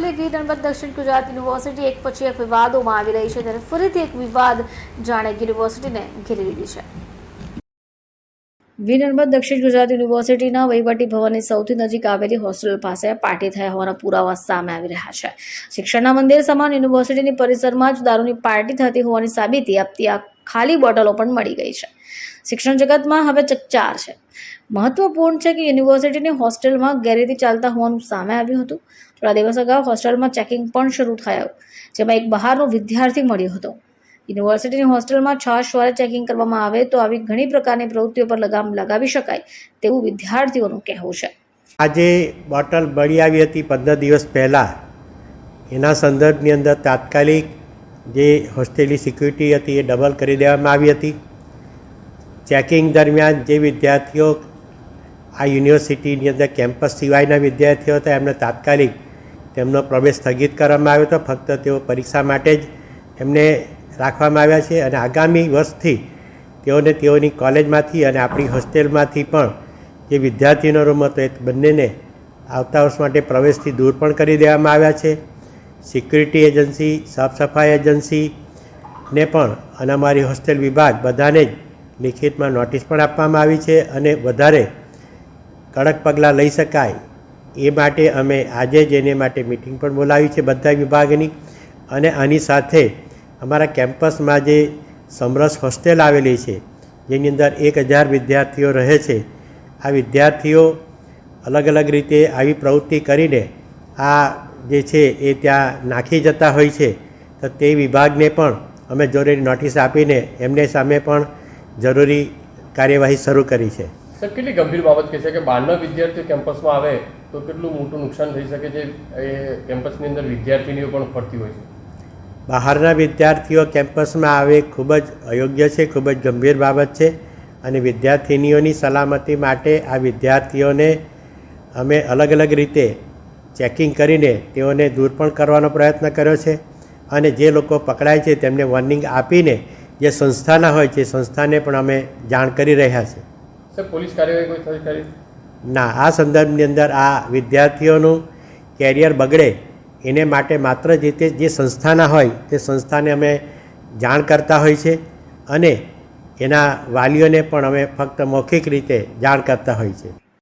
આવેલી વીર નર્મદ દક્ષિણ ગુજરાત યુનિવર્સિટી એક પછી એક વિવાદોમાં આવી રહી છે ત્યારે ફરીથી એક વિવાદ જાણે યુનિવર્સિટીને ઘેરી લીધી છે. વીર નર્મદ દક્ષિણ ગુજરાત યુનિવર્સિટીના વહીવટી ભવનની સૌથી નજીક આવેલી હોસ્ટેલ પાસે પાર્ટી થયા હોવાના પુરાવા સામે આવી રહ્યા છે. શિક્ષણના મંદિર સમાન યુનિવર્સિટીની પરિસરમાં જ દારૂની પાર્ટી થતી હોવાની સાબિતી આપતી આ ખાલી બોટલો પણ મળી ગઈ છે. શિક્ષણ જગતમાં હવે ચકચાર છે. મહત્વપૂર્ણ છે કે યુનિવર્સિટીની હોસ્ટેલમાં ગેરરીતિ ચાલતા હોવાનું સામે આવ્યું હતું. થોડા દિવસ અગાઉ હોસ્ટેલમાં ચેકિંગ પણ શરૂ થયું, જેમાં એક બહારનો વિદ્યાર્થી મળ્યો હતો. યુનિવર્સિટીની હોસ્ટેલમાં છ સવારે ચેકિંગ કરવામાં આવે તો આવી ઘણી પ્રકારની પ્રવૃત્તિઓ પર લગામ લગાવી શકાય તેવું વિદ્યાર્થીઓનું કહેવું છે. આજે બોટલ મળી આવી હતી પંદર દિવસ પહેલાં. એના સંદર્ભની અંદર તાત્કાલિક જે હોસ્ટેલની સિક્યુરિટી હતી એ ડબલ કરી દેવામાં આવી હતી. ચેકિંગ દરમિયાન જે વિદ્યાર્થીઓ આ યુનિવર્સિટીની અંદર કેમ્પસ સિવાયના વિદ્યાર્થીઓ હતા, એમને તાત્કાલિક તેમનો પ્રવેશ સ્થગિત કરવામાં આવ્યો હતો. ફક્ત તેઓ પરીક્ષા માટે જ એમને રાખવામાં આવ્યા છે અને આગામી વર્ષથી તેઓને તેઓની કોલેજમાંથી અને આપણી હોસ્ટેલમાંથી પણ જે વિદ્યાર્થીનો રૂમ હતો, એ બંનેને આવતા વર્ષ માટે પ્રવેશથી દૂર પણ કરી દેવામાં આવ્યા છે. સિક્યુરિટી એજન્સી, સાફ સફાઈ એજન્સીને પણ અને અમારી હોસ્ટેલ વિભાગ બધાને જ લિખિતમાં નોટિસ પણ આપવામાં આવી છે અને વધારે કડક પગલાં લઈ શકાય એ માટે અમે આજે જ એને માટે મિટિંગ પણ બોલાવી છે બધા વિભાગની. અને આની સાથે અમારા કેમ્પસમાં જે સમરસ હોસ્ટેલ આવેલી છે, જેની અંદર એક હજાર વિદ્યાર્થીઓ રહે છે, આ વિદ્યાર્થીઓ અલગ અલગ રીતે આવી પ્રવૃત્તિ કરીને આ જે છે એ ત્યાં નાખી જતા હોય છે તો તે વિભાગને પણ અમે જરૂરી નોટિસ આપીને એમને સામે પણ જરૂરી કાર્યવાહી શરૂ કરી છે. સર કેટલી ગંભીર બાબત કહે છે કે બહારના વિદ્યાર્થીઓ કેમ્પસમાં આવે તો કેટલું મોટું નુકસાન થઈ શકે છે? એ કેમ્પસની અંદર વિદ્યાર્થીનીઓ પણ ફરતી હોય છે. બહારના વિદ્યાર્થીઓ કેમ્પસમાં આવે ખૂબ જ અયોગ્ય છે ખૂબ જ ગંભીર બાબત છે અને વિદ્યાર્થીનીઓની સલામતી માટે આ વિદ્યાર્થીઓને અમે અલગ અલગ રીતે ચેકિંગ કરીને તેઓને દૂર પણ કરવાનો પ્રયત્ન કર્યો છે અને જે લોકો પકડાય છે તેમને વોર્નિંગ આપીને જે સંસ્થાના હોય છે સંસ્થાને પણ અમે જાણ કરી રહ્યા છે. પોલીસ કાર્યવાહી કોઈ કરી? ના આ સંદર્ભની અંદર આ વિદ્યાર્થીઓનું કેરિયર બગડે એને માટે માત્ર જે તે જે સંસ્થાના હોય તે સંસ્થાને અમે જાણ કરતા હોય છે અને એના વાલીઓને પણ અમે ફક્ત મૌખિક રીતે જાણ કરતા હોય છે.